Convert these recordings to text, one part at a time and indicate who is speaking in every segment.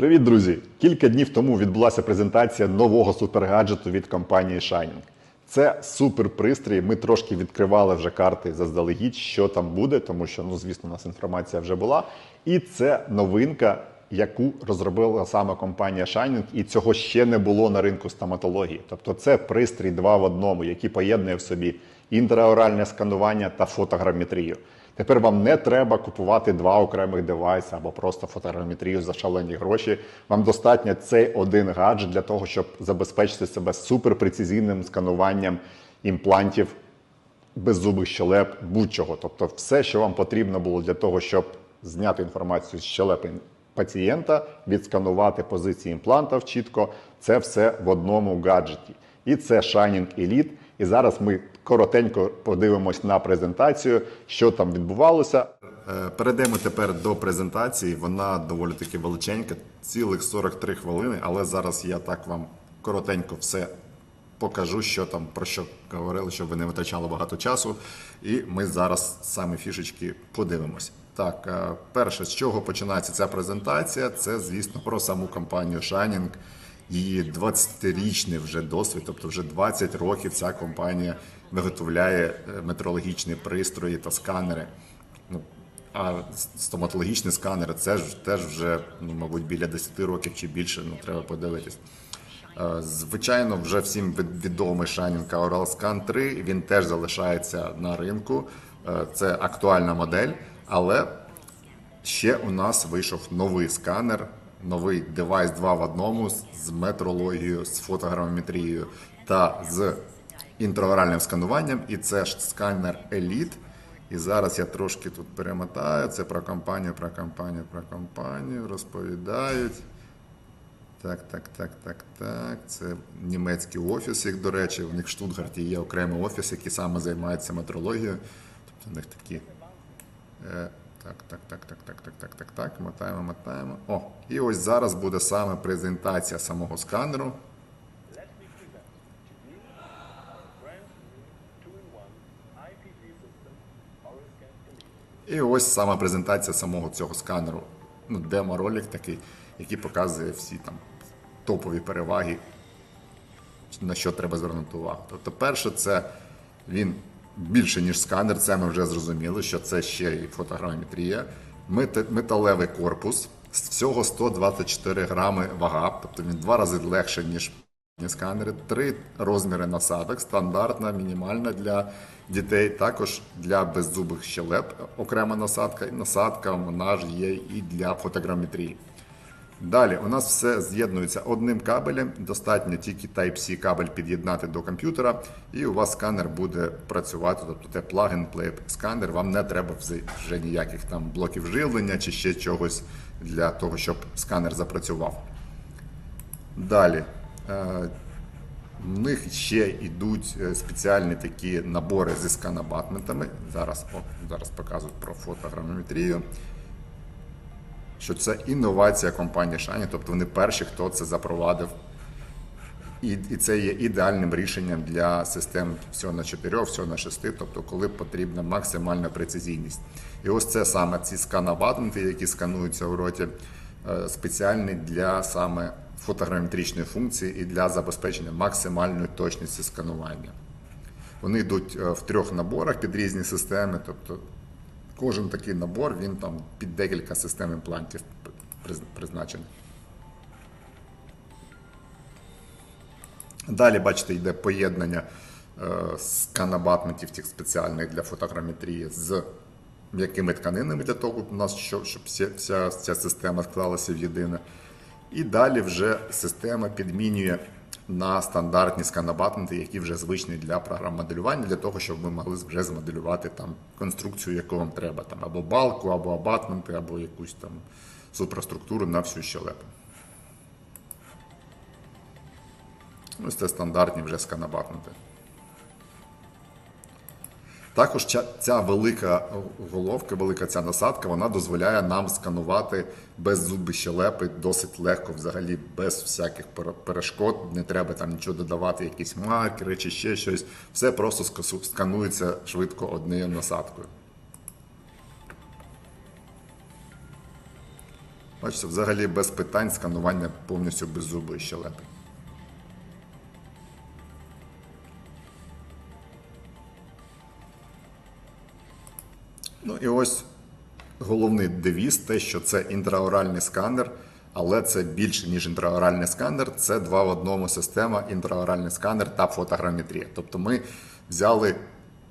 Speaker 1: Привіт, друзі! Кілька днів тому відбулася презентація нового супергаджету від компанії Shining. Це суперпристрій. Ми трошки відкривали вже карти заздалегідь, що там буде, тому що, ну, звісно, у нас інформація вже була. І це новинка, яку розробила саме компанія Shining, і цього ще не було на ринку стоматології. Тобто, це пристрій два в одному, який поєднує в собі інтраоральне сканування та фотограметрію. Тепер вам не треба купувати два окремих девайси або просто фотограметрію за шалені гроші. Вам достатньо цей один гаджет для того, щоб забезпечити себе суперпрецизійним скануванням імплантів беззубих щелеп, будь-чого. Тобто, все, що вам потрібно було для того, щоб зняти інформацію з щелепи пацієнта, відсканувати позиції імплантів чітко, це все в одному гаджеті. І це Shining Elite. І зараз ми коротенько подивимось на презентацію, що там відбувалося. Е, Перейдемо тепер до презентації. Вона доволі таки величенька, цілих 43 хвилини, але зараз я так вам коротенько все покажу, що там про що говорили, щоб ви не витрачали багато часу. І ми зараз самі фішечки подивимось. Так, е, перше, з чого починається ця презентація, це, звісно, про саму компанію Shining. Її 20-річний вже досвід, тобто вже 20 років ця компанія виготовляє е, метрологічні пристрої та сканери. Ну, а стоматологічні сканери це ж теж вже, ну, мабуть, біля 10 років чи більше, ну треба подивитись. Е, Звичайно, вже всім відомий Shining Oral Scan 3, він теж залишається на ринку. Е, Це актуальна модель, але ще у нас вийшов новий сканер, новий девайс 2 в одному з- метрологією, з фотограмметрією та з інтраоральним скануванням. І це ж сканер Elite. І зараз я трошки тут перемотаю. Це про компанію, про компанію, про компанію розповідають. Так, так, так, так, так. Це німецький офіс, їх, до речі, у них в Штутгарті є окремий офіс, який саме займається метрологією. Тобто у них такі так, так, так, так, так, так, так, так. Мотаємо, мотаємо. О, і ось зараз буде саме презентація самого сканеру. І ось сама презентація самого цього сканеру. Ну, Демо-ролик такий, який показує всі там топові переваги, на що треба звернути увагу. Тобто, перше, це він більше, ніж сканер, це ми вже зрозуміли, що це ще і фотограметрія. Мет- Металевий корпус, з всього 124 грами вага, тобто він два рази легше, ніж сканери, три розміри насадок, стандартна, мінімальна для дітей, також для беззубих щелеп. Окрема насадка, і насадка вона ж є і для фотограметрії. Далі у нас все з'єднується одним кабелем. Достатньо тільки Type-C кабель під'єднати до комп'ютера, і у вас сканер буде працювати. Тобто це plug-and-play сканер. Вам не треба вже- ніяких там блоків живлення чи ще чогось для того, щоб сканер запрацював. Далі. е, В них ще йдуть е, спеціальні такі набори зі сканабатментами. Зараз, зараз показують про фотограметрію. Що це інновація компанії Shiny, тобто вони перші, хто це запровадив. І, і це є ідеальним рішенням для систем всього на 4, всього на 6, тобто коли потрібна максимальна прецизійність. І ось це саме ці сканабатменти, які скануються в роті, е, спеціальні для саме фотограметричної функції і для забезпечення максимальної точності сканування. Вони йдуть е, в трьох наборах під різні системи, тобто кожен такий набор він там під декілька систем імплантів призначений. Далі, бачите, йде поєднання е, сканабатментів тих спеціальних для фотограметрії з м'якими тканинами для того, у нас, щоб вся, вся ця система склалася в єдине. І далі вже система підмінює на стандартні сканабатменти, які вже звичні для програм моделювання, для того, щоб ви могли вже змоделювати там конструкцію, яку вам треба, там або балку, або абатменти, або якусь там супроструктуру на всю щелепу. Ось це стандартні вже сканабатменти. Також ця, велика головка, велика ця насадка, вона дозволяє нам сканувати беззубі щелепи досить легко, взагалі, без всяких перешкод. Не треба там нічого додавати, якісь маркери чи ще щось. Все просто сканується швидко однією насадкою. Бачите, взагалі без питань сканування повністю без зубої щелепи. Ну і ось головний девіз, те, що це інтраоральний сканер, але це більше, ніж інтраоральний сканер, це два в одному система, інтраоральний сканер та фотограметрія. Тобто ми взяли,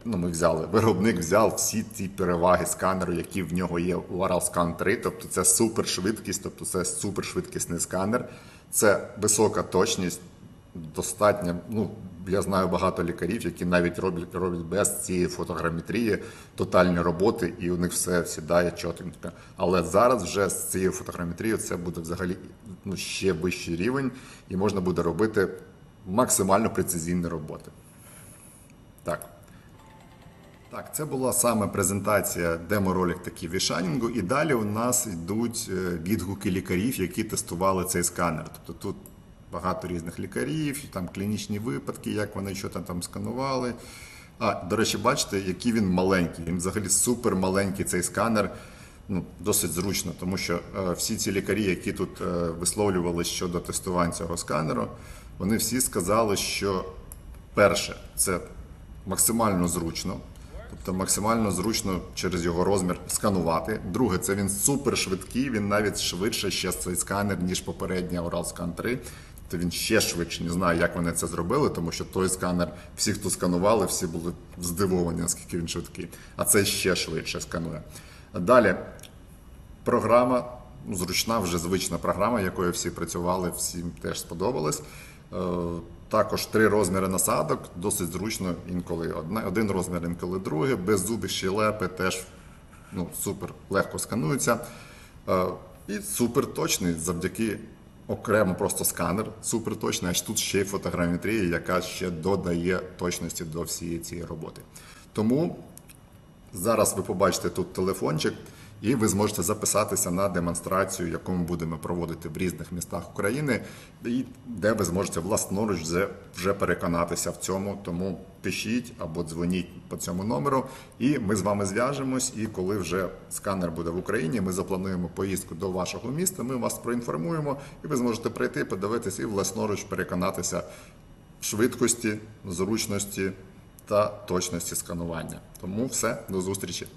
Speaker 1: ну ми взяли, виробник взяв всі ці переваги сканеру, які в нього є у Scan 3, тобто це супершвидкість, тобто це супершвидкісний сканер, це висока точність, достатньо. Ну, я знаю багато лікарів, які навіть роблять, роблять без цієї фотограметрії тотальні роботи, і у них все сідає чотенько. Але зараз вже з цією фотограметрією це буде взагалі ну, ще вищий рівень, і можна буде робити максимально прецизійні роботи. Так. Так, це була саме презентація деморолик такі вішанінгу, і далі у нас йдуть е, відгуки лікарів, які тестували цей сканер. Тобто тут багато різних лікарів, там клінічні випадки, як вони що там, там сканували. А, до речі, бачите, який він маленький. Він взагалі супер маленький цей сканер. Ну, досить зручно, тому що е, всі ці лікарі, які тут е, висловлювали щодо тестувань цього сканеру, вони всі сказали, що перше, це максимально зручно. Тобто максимально зручно через його розмір сканувати. Друге, це він супер швидкий, він навіть швидше ще цей сканер, ніж попередній Scan 3. Тобто він ще швидше. Не знаю, як вони це зробили, тому що той сканер, всі, хто сканували, всі були здивовані, наскільки він швидкий. А цей ще швидше сканує. Далі, програма, ну, зручна, вже звична програма, якою всі працювали, всім теж сподобалось. Е, Також три розміри насадок, досить зручно інколи один розмір, інколи другий, без зубів щелепи теж ну, супер легко скануються. Е, І супер точний завдяки окремо просто сканер, супер а тут ще й фотограметрія, яка ще додає точності до всієї цієї роботи. Тому Зараз ви побачите тут телефончик, і ви зможете записатися на демонстрацію, яку ми будемо проводити в різних містах України, і де ви зможете власноруч вже, переконатися в цьому. Тому пишіть або дзвоніть по цьому номеру, і ми з вами зв'яжемось. І коли вже сканер буде в Україні, ми заплануємо поїздку до вашого міста. Ми вас проінформуємо, і ви зможете прийти, подивитися і власноруч переконатися в швидкості, зручності та точності сканування. Тому все, до зустрічі.